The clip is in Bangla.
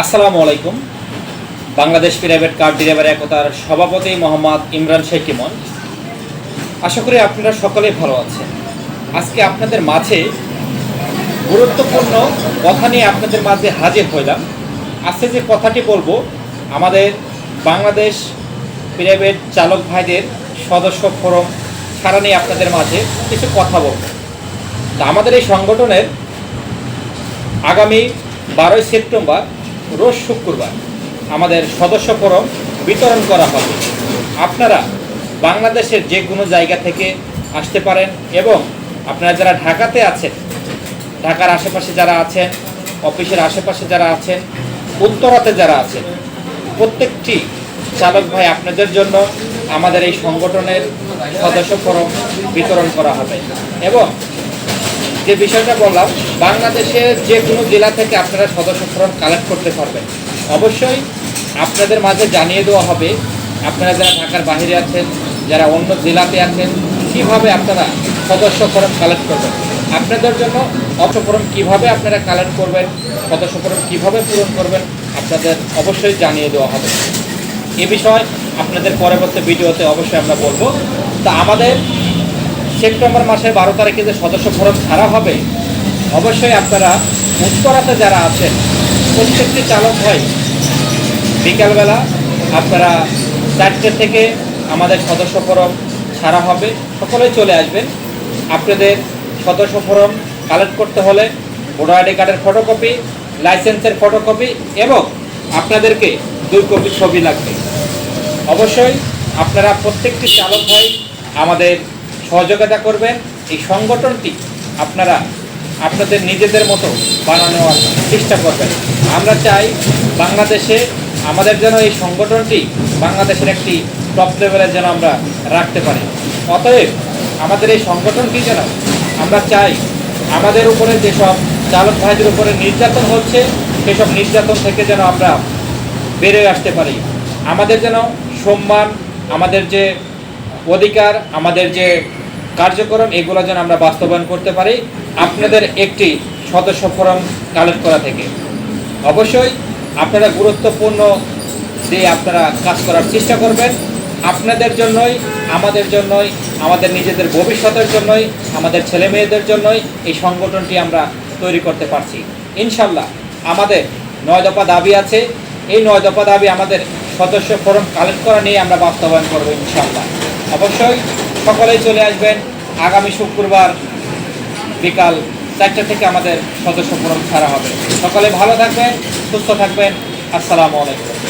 আসসালামু আলাইকুম। বাংলাদেশ প্রাইভেট কার ড্রাইভার একতার সভাপতি মোহাম্মদ ইমরান শেখ ইমন। আশা করি আপনারা সকলেই ভালো আছেন। আজকে আপনাদের মাঝে গুরুত্বপূর্ণ কথা নিয়ে আপনাদের মাঝে হাজির হইলাম। আজকে যে কথাটি বলব, আমাদের বাংলাদেশ প্রাইভেট চালক ভাইদের সদস্য ফোরম ছাড়া নিয়ে আপনাদের মাঝে কিছু কথা বলব। তা আমাদের এই সংগঠনের আগামী বারোই সেপ্টেম্বর রোজ শুক্রবার আমাদের সদস্য ফরম বিতরণ করা হবে। আপনারা বাংলাদেশের যে কোনো জায়গা থেকে আসতে পারেন এবং আপনারা যারা ঢাকাতে আছেন, ঢাকার আশেপাশে যারা আছেন, অফিসের আশেপাশে যারা আছেন, উত্তরাতে যারা আছেন, প্রত্যেকটি চালক ভাই আপনাদের জন্য আমাদের এই সংগঠনের সদস্য ফরম বিতরণ করা হবে এবং যে বিষয়টা বললাম, বাংলাদেশের যে কোনো জেলা থেকে আপনারা সদস্য ফর্ম কালেক্ট করতে পারবেন। অবশ্যই আপনাদের মাঝে জানিয়ে দেওয়া হবে, আপনারা যারা ঢাকার বাইরে আছেন, যারা অন্য জেলাতে আছেন, কীভাবে আপনারা সদস্য ফর্ম কালেক্ট করবেন? আপনাদের জন্য অর্থ ফর্ম কীভাবে আপনারা কালেক্ট করবেন সদস্য ফর্ম কীভাবে পূরণ করবেন, আপনাদের অবশ্যই জানিয়ে দেওয়া হবে। এ বিষয় আপনাদের পরবর্তী ভিডিওতে অবশ্যই আমরা বলব। তা আমাদের সেপ্টেম্বর মাসের বারো তারিখে যে সদস্য ফরম ছাড়া হবে, অবশ্যই আপনারা উত্তরাতে যারা আছেন, প্রত্যেকটি চালক ভাই, বিকালবেলা আপনারা চারটে থেকে আমাদের সদস্য ফরম ছাড়া হবে, সকলেই চলে আসবেন। আপনাদের সদস্য ফরম কালেক্ট করতে হলে ভোটার আইডি কার্ডের ফটোকপি, লাইসেন্সের ফটোকপি এবং আপনাদেরকে দুই কপি ছবি লাগবে। অবশ্যই আপনারা প্রত্যেকটি চালক ভাই আমাদের সহযোগিতা করবেন। এই সংগঠনটি আপনারা আপনাদের নিজেদের মতো বানানোর চেষ্টা করবেন। আমরা চাই বাংলাদেশে আমাদের যেন এই সংগঠনটি বাংলাদেশের একটি টপ লেভেলে যেন আমরা রাখতে পারি। অতএব আমাদের এই সংগঠনটি যেন আমরা চাই আমাদের উপরে যেসব চালক ভাইদের উপরে নির্যাতন হচ্ছে, সেসব নির্যাতন থেকে যেন আমরা বেরোয় আসতে পারি। আমাদের যেন সম্মান, আমাদের যে অধিকার, আমাদের যে কার্যক্রম, এগুলো যেন আমরা বাস্তবায়ন করতে পারি, আপনাদের একটি সদস্য ফোরাম কালেক্ট করা থেকে। অবশ্যই আপনারা গুরুত্বপূর্ণ দিয়ে আপনারা কাজ করার চেষ্টা করবেন, আপনাদের জন্যই, আমাদের জন্যই, আমাদের নিজেদের ভবিষ্যতের জন্যই, আমাদের ছেলে মেয়েদের জন্যই এই সংগঠনটি আমরা তৈরি করতে পারছি। ইনশাল্লাহ আমাদের নয় দফা দাবি আছে। এই নয় দফা দাবি আমাদের সদস্য ফোরাম কালেক্ট করা নিয়ে আমরা বাস্তবায়ন করব ইনশাল্লাহ অবশ্যই সকলেই চলে আসবেন আগামী শুক্রবার বিকাল চারটা থেকে আমাদের সদস্য ফোরাম ছাড়া হবে। সকলে ভালো থাকবেন, সুস্থ থাকবেন। আসসালামু আলাইকুম।